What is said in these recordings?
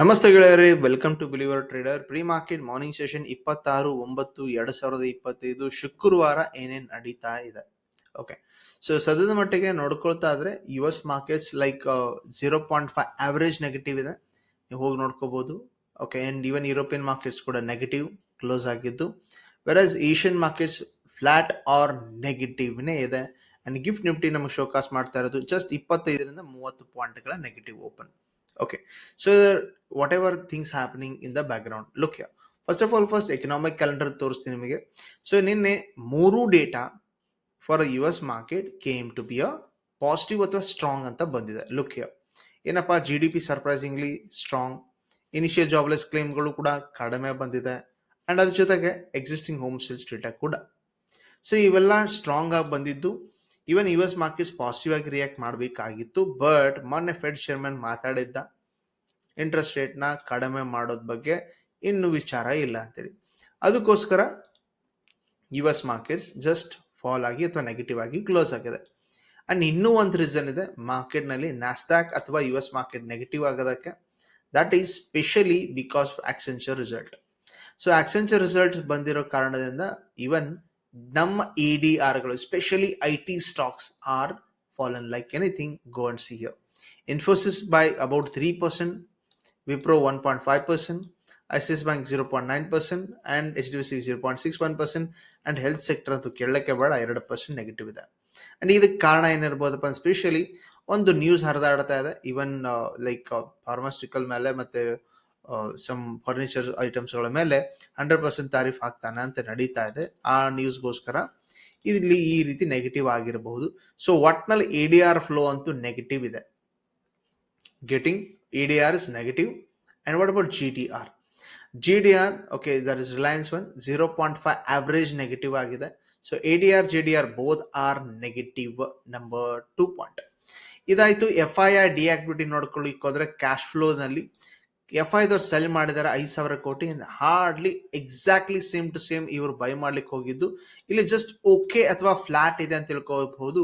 ನಮಸ್ತೆ ಗೆಳೆಯರೇ welcome to believer trader pre market morning session ಇಪ್ಪತ್ತಾರು, ಒಂಬತ್ತು, ಎರಡ್ ಸಾವಿರದ ಇಪ್ಪತ್ತೈದು ಶುಕ್ರವಾರ ಏನೇನ್ ನಡೀತಾ ಇದೆ? ಓಕೆ ಸೊ ಸದ್ಯದ ಮಟ್ಟಿಗೆ ನೋಡ್ಕೊಳ್ತಾ ಇದ್ರೆ U S markets like zero point five average negative ಇದೆ. ನೀವು ಹೋಗಿ ನೋಡ್ಕೋಬಹುದು okay and even European markets ಕೂಡ ನೆಗೆಟಿವ್ ಕ್ಲೋಸ್ ಆಗಿದ್ದು. Versus Asian markets flat or ನೆಗೆಟಿವ್ನೇ ಇದೆ. ಅಂಡ್ ಗಿಫ್ಟ್ ನಿಫ್ಟಿ ನಮಗೆ ಶೋಕಾಸ್ ಮಾಡ್ತಾ ಇರೋದು ಜಸ್ಟ್ ಇಪ್ಪತ್ತೈದರಿಂದ ಮೂವತ್ತು ಪಾಯಿಂಟ್ಗಳ negative open okay So, whatever things things in in background. Look here. First of all first economic calendar ತೋರಿಸ್ತೀನಿ ನಿಮಗೆ. ಸೊ ನಿನ್ನೆ ಮೂರು data for U S market came to be a positive ಅಥವಾ ಸ್ಟ್ರಾಂಗ್ ಅಂತ ಬಂದಿದೆ. ಲುಕ್ ಏನಪ್ಪ? G D P surprisingly strong initial jobless ಕ್ಲೇಮ್ಗಳು ಕೂಡ ಕಡಿಮೆ ಬಂದಿದೆ. ಆ್ಯಂಡ್ ಅದ್ರ ಜೊತೆಗೆ ಎಕ್ಸಿಸ್ಟಿಂಗ್ ಹೋಮ್ ಸೇಲ್ಸ್ ಡೇಟಾ ಕೂಡ. ಸೊ ಇವೆಲ್ಲ ಸ್ಟ್ರಾಂಗ್ ಆಗಿ ಬಂದಿದ್ದು. Even U S markets positive ಆಗಿ ರಿಯಾಕ್ಟ್ ಮಾಡಬೇಕಾಗಿತ್ತು ಬಟ್ ಮೊನ್ನೆ ಫೆಡ್ ಚೇರ್ಮನ್ ಮಾತಾಡಿದ್ದ ಇಂಟ್ರೆಸ್ಟ್ ರೇಟ್ನ ಕಡಿಮೆ ಮಾಡೋದ್ ಬಗ್ಗೆ ಇನ್ನು ವಿಚಾರ ಇಲ್ಲ ಅಂತೇಳಿ. ಅದಕ್ಕೋಸ್ಕರ U S markets just fall ಆಗಿ ಅಥವಾ ನೆಗೆಟಿವ್ ಆಗಿ ಕ್ಲೋಸ್ ಆಗಿದೆ. ಅಂಡ್ ಇನ್ನೂ ಒಂದು ರೀಸನ್ ಇದೆ ಮಾರ್ಕೆಟ್ನಲ್ಲಿ ನ್ಯಾಸ್ಟಾಕ್ ಅಥವಾ ಯು ಎಸ್ ಮಾರ್ಕೆಟ್ ನೆಗೆಟಿವ್ ಆಗೋದಕ್ಕೆ. That is specially because Accenture result so Accenture result ಬಂದಿರೋ ಕಾರಣದಿಂದ ಇವನ್ ನಮ್ಮ E D ಆರ್ಗಳು specially I T stocks are fallen like anything go and see here Infosys by about three percent Wipro one point five percent ICICI bank zero point nine percent and H D C zero point six one percent and health sector ಅಂತೂ ಕೇಳಕ್ಕೆ ಬೇಡ, ಎರಡು percent negative ಇದೆ. And ಇದಕ್ಕೆ ಕಾರಣ ಏನಿರ್ಬೋದಪ್ಪ specially ಒಂದು news ಹರಿದಾಡ್ತಾ ಇದೆ. Even like ಫಾರ್ಮಾಸ್ಟಿಕಲ್ ಮೇಲೆ ಮತ್ತೆ ಸಮ್ ಫರ್ನಿಚರ್ ಐಟಮ್ಸ್ಗಳ ಮೇಲೆ ಹಂಡ್ರೆಡ್ ಪರ್ಸೆಂಟ್ ತಾರೀಫ್ ಆಗ್ತಾನೆ ಅಂತ ನಡೀತಾ ಇದೆ. ಆ ನ್ಯೂಸ್ಗೋಸ್ಕರ ಇಲ್ಲಿ ಈ ರೀತಿ ನೆಗೆಟಿವ್ ಆಗಿರಬಹುದು. ಸೊ ಒಟ್ನಲ್ಲಿ ಎ ಡಿ ಆರ್ ಫ್ಲೋ ಅಂತೂ ನೆಗೆಟಿವ್ ಇದೆ. Getting A D R is negative and what about G D R G D R okay there is Reliance one zero point five average negative ಆಗಿದೆ. So A D R G D R both are negative number two point ಇದಾಯ್ತು F I R D activity ನೋಡ್ಕೊಳ್ಳಿಕ್ಕೆ ಹೋದ್ರೆ cash ಫ್ಲೋನಲ್ಲಿ F ಐದವ್ರು sell ಮಾಡಿದ್ದಾರೆ ಐದು ಸಾವಿರ ಕೋಟಿ hardly exactly same to same ಇವರು ಬೈ ಮಾಡ್ಲಿಕ್ಕೆ ಹೋಗಿದ್ದು. ಇಲ್ಲಿ ಜಸ್ಟ್ ಓಕೆ ಅಥವಾ ಫ್ಲಾಟ್ ಇದೆ ಅಂತ ತಿಳ್ಕೋಬಹುದು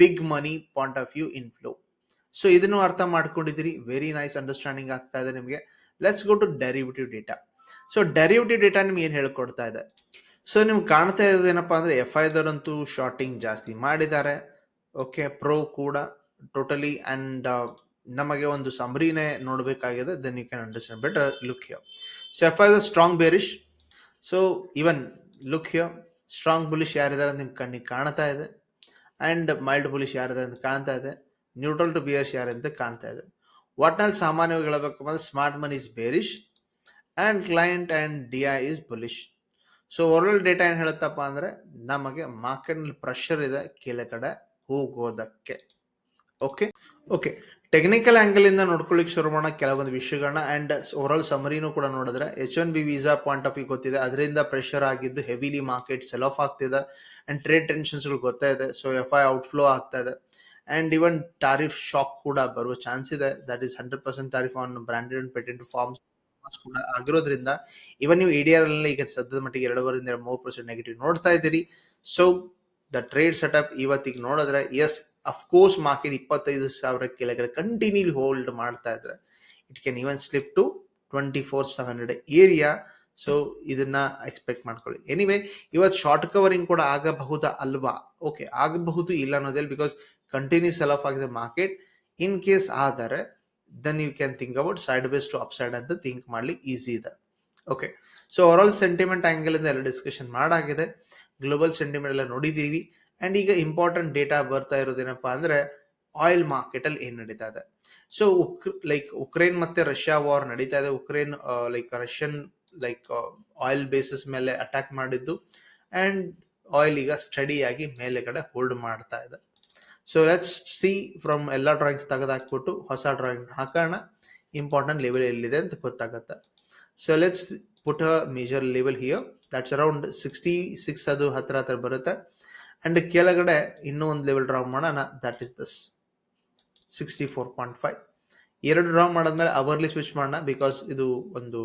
big money point of view in flow so ಇದನ್ನು ಅರ್ಥ ಮಾಡ್ಕೊಂಡಿದ್ದೀರಿ ವೆರಿ ನೈಸ್ ಅಂಡರ್ಸ್ಟ್ಯಾಂಡಿಂಗ್ ಆಗ್ತಾ ಇದೆ ನಿಮಗೆ. Let's go to derivative data so derivative data ನಿಮ್ಗೆ ಏನು ಹೇಳ್ಕೊಡ್ತಾ ಇದೆ? ಸೊ ನಿಮ್ಗೆ ಕಾಣ್ತಾ ಇರೋದು ಏನಪ್ಪಾ ಅಂದ್ರೆ ಎಫ್ ಐದರಂತೂ ಶಾರ್ಟಿಂಗ್ ಜಾಸ್ತಿ ಮಾಡಿದ್ದಾರೆ. ಓಕೆ ಪ್ರೋ ಕೂಡ ಟೋಟಲಿ ಅಂಡ್ ನಮಗೆ ಒಂದು ಸಮರಿನೇ ನೋಡಬೇಕಾಗಿದೆ then you can understand better look here so F I strong bearish so even look here strong bullish ಯಾರಿದ್ದಾರೆ ನಿಮ್ಗೆ ಕಣ್ಣಿಗೆ ಕಾಣ್ತಾ ಇದೆ. ಅಂಡ್ ಮೈಲ್ಡ್ ಬುಲಿಶ್ ಯಾರಿದ್ದಾರೆ ಅಂತ ಕಾಣ್ತಾ ಇದೆ. ನ್ಯೂಟ್ರಲ್ ಟು ಬಿಯರ್ಸ್ ಯಾರಂತ ಕಾಣ್ತಾ ಇದೆ. ಒಟ್ನಲ್ಲಿ ಸಾಮಾನ್ಯವಾಗಿ ಹೇಳಬೇಕು ಅಂದ್ರೆ smart money is bearish and client and D I is bullish so overall data ಏನು ಹೇಳುತ್ತಪ್ಪ ಅಂದರೆ ನಮಗೆ ಮಾರ್ಕೆಟ್ನಲ್ಲಿ ಪ್ರೆಷರ್ ಇದೆ, ಕೆಳಗಡೆ ಹೋಗೋದಕ್ಕೆ. ಓಕೆ ಓಕೆ ಟೆಕ್ನಿಕಲ್ ಇಂದ ನೋಡ್ಕೊಳ್ಳಿಕ್ಕೆ ಶುರು ಮಾಡೋಣ ಕೆಲವೊಂದು ವಿಷಯಗಳನ್ನ ಅಂಡ್ ಓವರಾಲ್ ಸಮರಿನೂ ಕೂಡ ನೋಡಿದ್ರೆ H one B visa point of view ಗೊತ್ತಿದೆ. ಅದರಿಂದ ಪ್ರೆಷರ್ ಆಗಿದ್ದು ಹೆವಿಲಿ ಮಾರ್ಕೆಟ್ ಸೆಲ್ ಆಫ್ ಆಗ್ತಿದೆ ಅಂಡ್ ಟ್ರೇಡ್ ಟೆನ್ಷನ್ಸ್ ಗೊತ್ತಾ ಇದೆ. ಸೊ ಎಫ್ ಐ ಔಟ್ಫ್ಲೋ ಆಗ್ತಾ ಇದೆ. ಅಂಡ್ ಇವನ್ ಟಾರಿಫ್ ಶಾಕ್ ಕೂಡ ಬರುವ ಚಾನ್ಸ್ ಇದೆ. That is hundred percent tariff on branded and patent farms ಕೂಡ ಆಗಿರೋದ್ರಿಂದ ಇವನ್ ನೀವು ಇ ಆರ್ ಅಲ್ಲಿ ಈಗ ಸದ್ಯದ ಮಟ್ಟಿಗೆ ಎರಡೂವರಿಂದ ಮೂರು ಪರ್ಸೆಂಟ್ ನೆಗೆಟಿವ್ ನೋಡ್ತಾ ಇದ್ದೀರಿ. ಸೊ ದ ಟ್ರೇಡ್ ಸೆಟಪ್ ಇವತ್ತಿಗೆ ನೋಡಿದ್ರೆ ಎಸ್ ಅಫ್ಕೋರ್ಸ್ ಮಾರ್ಕೆಟ್ ಇಪ್ಪತ್ತೈದು ಸಾವಿರ ಕೆಳಗಡೆ ಕಂಟಿನ್ಯೂ ಹೋಲ್ಡ್ ಮಾಡ್ತಾ ಇದ್ರೆ it can even slip to twenty four seven hundred area so ಇದನ್ನ ಎಕ್ಸ್ಪೆಕ್ಟ್ ಮಾಡ್ಕೊಳ್ಳಿ. ಎನಿವೆ ಇವತ್ತು ಶಾರ್ಟ್ ಕವರಿಂಗ್ ಕೂಡ ಆಗಬಹುದಾ ಅಲ್ವಾ? ಓಕೆ ಆಗಬಹುದು ಇಲ್ಲ ಅನ್ನೋದಿಲ್ಲ ಬಿಕಾಸ್ ಕಂಟಿನ್ಯೂಸ್ ಸೆಲ್ ಆಫ್ ಆಗಿದೆ ಮಾರ್ಕೆಟ್. ಇನ್ ಕೇಸ್ ಆದರೆ then you can think about side base to up side ಅಂತ ಥಿಂಕ್ ಮಾಡ್ಲಿ ಈಸಿ ಇದೆ. Okay so overall sentiment angle ಇಂದ ಎಲ್ಲ ಡಿಸ್ಕಷನ್ ಮಾಡಾಗಿದೆ. ಗ್ಲೋಬಲ್ ಸೆಂಟಿಮೆಂಟ್ ಎಲ್ಲ ನೋಡಿದೀವಿ ಅಂಡ್ ಈಗ ಇಂಪಾರ್ಟೆಂಟ್ ಡೇಟಾ ಬರ್ತಾ ಇರೋದೇನಪ್ಪ ಅಂದ್ರೆ ಆಯಿಲ್ ಮಾರ್ಕೆಟ್ ಅಲ್ಲಿ ಏನ್ ನಡೀತಾ ಇದೆ? ಸೊ ಲೈಕ್ ಉಕ್ರೇನ್ ಮತ್ತೆ ರಷ್ಯಾ ವಾರ್ ನಡೀತಾ ಇದೆ. Ukraine like Russian like oil basis ಮೇಲೆ ಅಟ್ಯಾಕ್ ಮಾಡಿದ್ದು. ಅಂಡ್ ಆಯಿಲ್ ಈಗ ಸ್ಟಡಿ ಆಗಿ ಮೇಲೆಗಡೆ ಹೋಲ್ಡ್ ಮಾಡ್ತಾ ಇದೆ. ಸೊ ಲೆಟ್ಸ್ ಸಿ ಫ್ರಮ್ ಎಲ್ಲ ಡ್ರಾಯಿಂಗ್ಸ್ ತೆಗೆದಾಕ್ಬಿಟ್ಟು ಹೊಸ ಡ್ರಾಯಿಂಗ್ ಹಾಕೋಣ. ಇಂಪಾರ್ಟೆಂಟ್ ಲೆವೆಲ್ ಎಲ್ಲಿದೆ ಅಂತ ಗೊತ್ತಾಗತ್ತೆ. So let's put major level here that's around sixty six ಅದು ಹತ್ರ ಹತ್ರ ಬರುತ್ತೆ. ಅಂಡ್ ಕೆಳಗಡೆ ಇನ್ನೂ ಒಂದು ಲೆವೆಲ್ ಡ್ರಾ ಮಾಡೋಣ. That is thus sixty four point five ಎರಡು ಡ್ರಾ ಮಾಡಿದ್ಮೇಲೆ ಅವರ್ಲಿ ಸ್ವಿಚ್ ಮಾಡೋಣ ಬಿಕಾಸ್ ಇದು ಒಂದು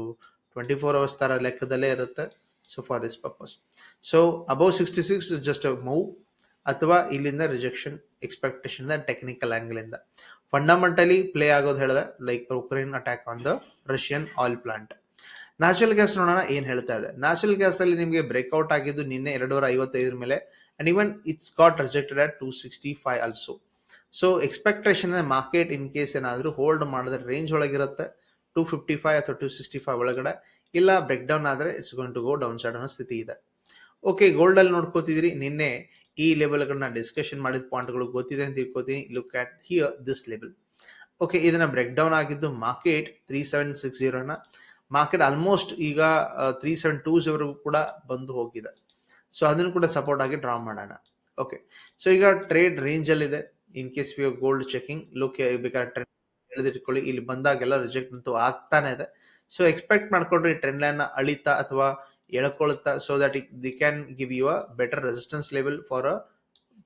ಟ್ವೆಂಟಿ ಫೋರ್ ಅವರ್ಸ್ ಥರ ಲೆಕ್ಕದಲ್ಲೇ ಇರುತ್ತೆ. So for this purpose so above sixty six just move ಅಥವಾ ಇಲ್ಲಿಂದ ರಿಜೆಕ್ಷನ್ ಎಕ್ಸ್ಪೆಕ್ಟೇಷನ್ ಟೆಕ್ನಿಕಲ್ ಆಂಗಲ್ ಇಂದ. ಫಂಡಮೆಂಟಲಿ ಪ್ಲೇ ಆಗೋದು ಹೇಳಿದೆ like Ukraine attack on the Russian oil plant natural gas ನೋಡೋಣ ಏನ್ ಹೇಳ್ತಾ ಇದೆ. ನ್ಯಾಚುರಲ್ ಗ್ಯಾಸ್ ಅಲ್ಲಿ ನಿಮಗೆ ಬ್ರೇಕ್ಔಟ್ ಆಗಿದ್ದು ನಿನ್ನೆ ಎರಡೂರ ಐವತ್ತೈದರ ಮೇಲೆ and even it's got rejected at two sixty five also so expectation market in case ಏನಾದರೂ ಹೋಲ್ಡ್ ಮಾಡಿದ್ರೆ ರೇಂಜ್ ಒಳಗಿರುತ್ತೆ ಟೂ ಫಿಫ್ಟಿ ಫೈವ್ ಅಥವಾ ಟೂ ಸಿಕ್ಸ್ಟಿ ಫೈವ್ ಒಳಗಡೆ. ಇಲ್ಲ ಬ್ರೇಕ್ ಡೌನ್ ಆದರೆ it's going to go down side ಅನ್ನೋ ಸ್ಥಿತಿ ಇದೆ. ಓಕೆ ಗೋಲ್ಡ್ ಅಲ್ಲಿ ನೋಡ್ಕೋತಿದ್ರಿ ನಿನ್ನೆ ಈ ಲೆವೆಲ್ಗಳನ್ನ ಡಿಸ್ಕಷನ್ ಮಾಡಿದ ಪಾಯಿಂಟ್ಗಳು ಗೊತ್ತಿದೆ ಅಂತ ತಿಳ್ಕೊತೀನಿ. Look at here this level okay ಇದನ್ನ ಬ್ರೇಕ್ ಡೌನ್ ಆಗಿದ್ದು ಮಾರ್ಕೆಟ್ ತ್ರೀ ಸೆವೆನ್ ಸಿಕ್ಸ್ ಜೀರೋನ ಮಾರ್ಕೆಟ್ ಆಲ್ಮೋಸ್ಟ್ ಈಗ ತ್ರೀ ಸೆವೆನ್ ಟೂ ವರೆಗೂ ಕೂಡ ಬಂದು ಹೋಗಿದೆ. ಸೊ ಅದನ್ನು ಕೂಡ ಸಪೋರ್ಟ್ ಆಗಿ ಡ್ರಾ ಮಾಡೋಣ. ಓಕೆ ಸೊ ಈಗ ಟ್ರೇಡ್ ರೇಂಜ್ ಅಲ್ಲಿ ಇದೆ. In case we gold checking look ಬೇಕಾದ್ರೆ ಟ್ರೆಂಡ್ ಎಳೆದಿಟ್ಕೊಳ್ಳಿ. ಇಲ್ಲಿ ಬಂದಾಗೆಲ್ಲ ರಿಜೆಕ್ಟ್ ಅಂತೂ ಆಗ್ತಾನೆ ಇದೆ. ಸೊ ಎಕ್ಸ್ಪೆಕ್ಟ್ ಮಾಡ್ಕೊಳ್ರಿ ಟ್ರೆಂಡ್ ಲೈನ್ ಅಳಿತಾ ಅಥವಾ ಎಳ್ಕೊಳ್ತಾ so that the can give you a better resistance level for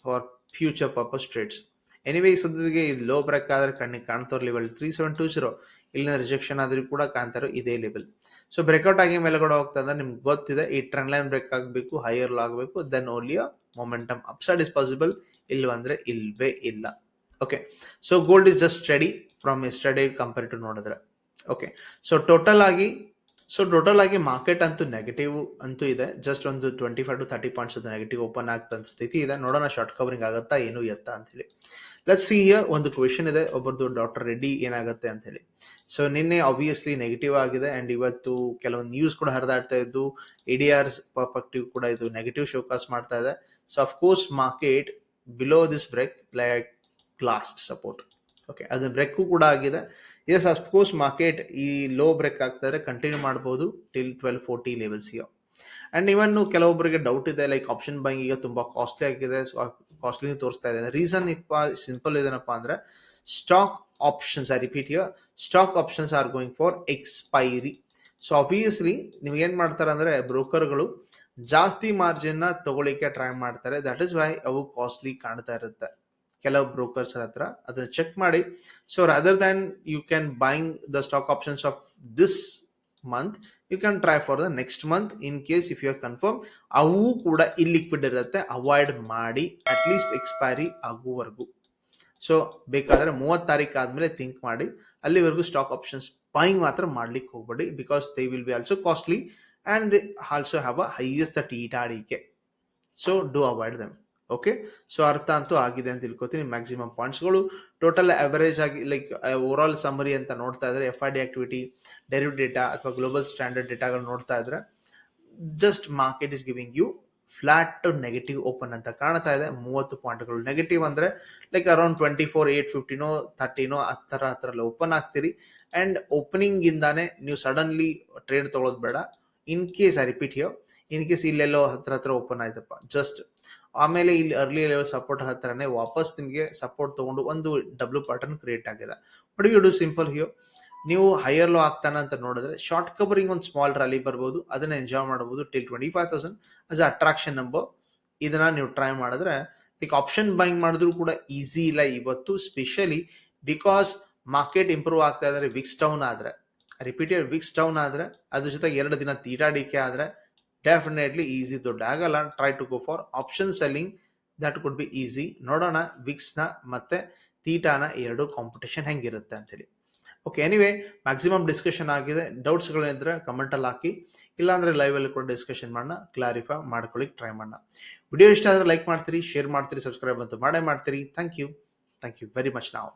for future purpose trades anyway ಸದ್ಯಕ್ಕೆ ಇದು ಲೋ ಬ್ರೇಕ್ ಆದ್ರೆ ಕಣ್ಣಿಗೆ ಕಾಣ್ತಾರೋ level three seven two zero ಇಲ್ಲಿನ ರಿಜೆಕ್ಷನ್ ಆದ್ರೂ ಕೂಡ ಕಾಣ್ತಾರೋ ಇದೇ ಲೆವೆಲ್ ಸೊ ಬ್ರೇಕ್ಔಟ್ ಆಗಿ ಮೇಲೆಗಡೆ ಹೋಗ್ತಾ ಇದ್ರೆ ನಿಮ್ಗೆ ಗೊತ್ತಿದೆ, ಈ ಟ್ರೆಂಡ್ ಲೈನ್ ಬ್ರೇಕ್ ಆಗಬೇಕು ಹೈಯರ್ ಆಗಬೇಕು then only momentum upside is possible ಇಲ್ವಂದ್ರೆ ಇಲ್ವೇ ಇಲ್ಲ. Okay so gold is just steady from yesterday compare to ನೋಡಿದ್ರೆ. ಓಕೆ ಸೊ ಟೋಟಲ್ ಆಗಿ ಸೊ ಟೋಟಲ್ ಆಗಿ ಮಾರ್ಕೆಟ್ ಅಂತೂ ನೆಗೆಟಿವ್ ಅಂತೂ ಇದೆ. ಜಸ್ಟ್ ಒಂದು twenty five to thirty points negative open ಆಗ್ತಂತ ಸ್ಥಿತಿ ಇದೆ. ನೋಡೋಣ ಶಾರ್ಟ್ ಕವರಿಂಗ್ ಆಗುತ್ತಾ, ಏನು ಎತ್ತ ಅಂತ ಹೇಳಿ. ಲೆಟ್ಸ್ ಸಿ ಇಯರ್ ಒಂದು ಕ್ವೆಶನ್ ಇದೆ. ಒಬ್ಬರದು ಡಾಕ್ಟರ್ ರೆಡ್ಡಿ ಏನಾಗುತ್ತೆ ಅಂತ ಹೇಳಿ. ಸೊ ನಿನ್ನೆ ಆಬ್ವಿಯಸ್ಲಿ ನೆಗೆಟಿವ್ ಆಗಿದೆ ಅಂಡ್ ಇವತ್ತು ಕೆಲವೊಂದು ನ್ಯೂಸ್ ಕೂಡ ಹರಿದಾಡ್ತಾ ಇದ್ದು ಇಡಿಆರ್ ಪರ್ಪೆಕ್ಟಿವ್ ಕೂಡ ಇದು ನೆಗೆಟಿವ್ ಶೋಕಾಸ್ ಮಾಡ್ತಾ ಇದೆ. So of course market below this break like last support okay ಅದು ಬ್ರೇಕು ಕೂಡ ಆಗಿದೆ. ಎಸ್ ಅಫ್ಕೋರ್ಸ್ ಮಾರ್ಕೆಟ್ ಈ ಲೋ ಬ್ರೇಕ್ ಆಗ್ತಾರೆ ಕಂಟಿನ್ಯೂ ಮಾಡ್ಬೋದು till twelve forty levels and even ಕೆಲವೊಬ್ಬರಿಗೆ ಡೌಟ್ ಇದೆ ಲೈಕ್ ಆಪ್ಷನ್ ಬೈಂಗ್ ಈಗ ತುಂಬಾ ಕಾಸ್ಟ್ಲಿ ಆಗಿದೆ ಕಾಸ್ಟ್ಲಿ ತೋರಿಸ್ತಾ ಇದೆ ರೀಸನ್ ಇಪ್ಪ ಸಿಂಪಲ್ ಇದೇನಪ್ಪ ಅಂದ್ರೆ stock options I repeat yo stock options are going for expiry so obviously ನಿಮ್ಗೆ ಏನ್ ಮಾಡ್ತಾರೆ ಅಂದ್ರೆ, ಬ್ರೋಕರ್ಗಳು ಜಾಸ್ತಿ ಮಾರ್ಜಿನ್ನ ತಗೊಳ್ಳಿಕ್ಕೆ ಟ್ರೈ ಮಾಡ್ತಾರೆ. ದಟ್ ಇಸ್ ವೈ ಅವು ಕಾಸ್ಟ್ಲಿ ಕಾಣ್ತಾ ಇರುತ್ತೆ. ಕೆಲವು ಬ್ರೋಕರ್ಸ್ ಹತ್ರ ಅದನ್ನ ಚೆಕ್ ಮಾಡಿ. So other than you can buying the stock options of this month you can try for the next month in case if you are confirm ಅವು ಕೂಡ illiquid ಇರುತ್ತೆ. ಅವಾಯ್ಡ್ ಮಾಡಿ ಅಟ್ ಲೀಸ್ಟ್ ಎಕ್ಸ್ಪೈರಿ ಆಗುವವರೆಗೂ. So ಬೇಕಾದ್ರೆ ಮೂವತ್ತು ತಾರೀಕು ಆದ್ಮೇಲೆ think ಮಾಡಿ. ಅಲ್ಲಿವರೆಗೂ ಸ್ಟಾಕ್ ಆಪ್ಷನ್ಸ್ ಬೈಂಗ್ ಮಾತ್ರ ಮಾಡ್ಲಿಕ್ಕೆ ಹೋಗ್ಬೇಡಿ because they will be also costly and they also have a highest theta decay so do avoid them okay so ಅರ್ಥ ಅಂತೂ ಆಗಿದೆ ಅಂತ ತಿಳ್ಕೊತೀನಿ. ಮ್ಯಾಕ್ಸಿಮಮ್ ಪಾಯಿಂಟ್ಸ್ಗಳು ಟೋಟಲ್ ಅವರೇಜ್ ಆಗಿ ಲೈಕ್ ಓವರ್ ಆಲ್ ಸಮರಿ ಅಂತ ನೋಡ್ತಾ ಇದ್ರೆ F I D activity derive data ಅಥವಾ ಗ್ಲೋಬಲ್ ಸ್ಟ್ಯಾಂಡರ್ಡ್ ಡೇಟಾಗಳು ನೋಡ್ತಾ ಇದ್ರೆ just market is giving you flat to negative open ಅಂತ ಕಾಣ್ತಾ ಇದೆ. ಮೂವತ್ತು ಪಾಯಿಂಟ್ಗಳು ನೆಗೆಟಿವ್ ಅಂದ್ರೆ like around twenty four eight ಫಿಫ್ಟಿನೋ ತರ್ಟಿನೋ ಹತ್ತರ ಹತ್ರ ಓಪನ್ ಆಗ್ತೀರಿ. ಓಪನಿಂಗ್ ಇಂದಾನೆ ನೀವು ಸಡನ್ಲಿ ಟ್ರೇಡ್ ತಗೊಳ್ಳೋದು ಬೇಡ. In case I repeat here in case ಇಲ್ಲೆಲ್ಲೋ ಹತ್ರ ಹತ್ರ ಓಪನ್ ಆಯ್ತಪ್ಪ. ಜಸ್ಟ್ ಆಮೇಲೆ ಇಲ್ಲಿ ಅರ್ಲಿ ಲೆವೆಲ್ ಸಪೋರ್ಟ್ ಹತ್ರನೇ ವಾಪಸ್ ನಿಮಗೆ ಸಪೋರ್ಟ್ ತಗೊಂಡು ಒಂದು ಡಬ್ಲ್ಯೂ ಪ್ಯಾಟರ್ನ್ ಕ್ರಿಯೇಟ್ ಆಗಿದೆ. ಬಟ್ ಯು ಡೂ ಸಿಂಪಲ್ ಹಿಯೋ ನೀವು ಹೈಯರ್ ಲೋ ಆಗ್ತಾನ ಅಂತ ನೋಡಿದ್ರೆ ಶಾರ್ಟ್ ಕವರಿಂಗ್ ಒಂದು ಸ್ಮಾಲ್ ರ್ಯಾಲಿ ಬರ್ಬೋದು, ಅದನ್ನ ಎಂಜಾಯ್ ಮಾಡಬಹುದು till twenty five thousand as attraction number ಇದನ್ನ ನೀವು ಟ್ರೈ ಮಾಡಿದ್ರೆ ಲೈಕ್ ಆಪ್ಷನ್ ಬೈಂಗ್ ಮಾಡಿದ್ರು ಕೂಡ ಈಸಿ ಇಲ್ಲ ಇವತ್ತು ಸ್ಪೆಷಲಿ ಬಿಕಾಸ್ ಮಾರ್ಕೆಟ್ ಇಂಪ್ರೂವ್ ಆಗ್ತಾ ಇದ್ದಾರೆ ವಿಕ್ಸ್ ಡೌನ್ ಆದ್ರೆ. ರಿಪೀಟೆಡ್ ವಿಕ್ಸ್ ಡೌನ್ ಆದ್ರೆ, ಅದ್ರ ಜೊತೆಗೆ ಎರಡು ದಿನ ತೀಟಾಡಿಕೆ ಆದ್ರೆ ಡೆಫಿನೆಟ್ಲಿ ಈಸಿ ದುಡ್ಡು ಆಗಲ್ಲ try to go for option selling that could be easy ನೋಡೋಣ ವಿಕ್ಸ್ನ ಮತ್ತೆ ತೀಟಾನ ಎರಡು ಕಾಂಪಿಟೇಷನ್ ಹೆಂಗಿರುತ್ತೆ ಅಂತೇಳಿ. ಓಕೆ ಎನಿವೆ ಮ್ಯಾಕ್ಸಿಮಮ್ ಡಿಸ್ಕಷನ್ ಆಗಿದೆ. ಡೌಟ್ಸ್ಗಳಿದ್ರೆ ಕಮೆಂಟಲ್ಲಿ ಹಾಕಿ. ಇಲ್ಲಾಂದರೆ ಲೈವಲ್ಲಿ ಕೂಡ ಡಿಸ್ಕಷನ್ ಮಾಡೋಣ ಕ್ಲಾರಿಫೈ ಮಾಡ್ಕೊಳ್ಳಿಕ್ಕೆ ಟ್ರೈ ಮಾಡೋಣ ವಿಡಿಯೋ ಇಷ್ಟ ಆದರೆ ಲೈಕ್ ಮಾಡ್ತೀರಿ ಶೇರ್ ಮಾಡ್ತೀರಿ ಸಬ್ಸ್ಕ್ರೈಬ್ ಅಂತೂ ಮಾಡೇ ಮಾಡ್ತೀರಿ. Thank you thank you very much ನಾವು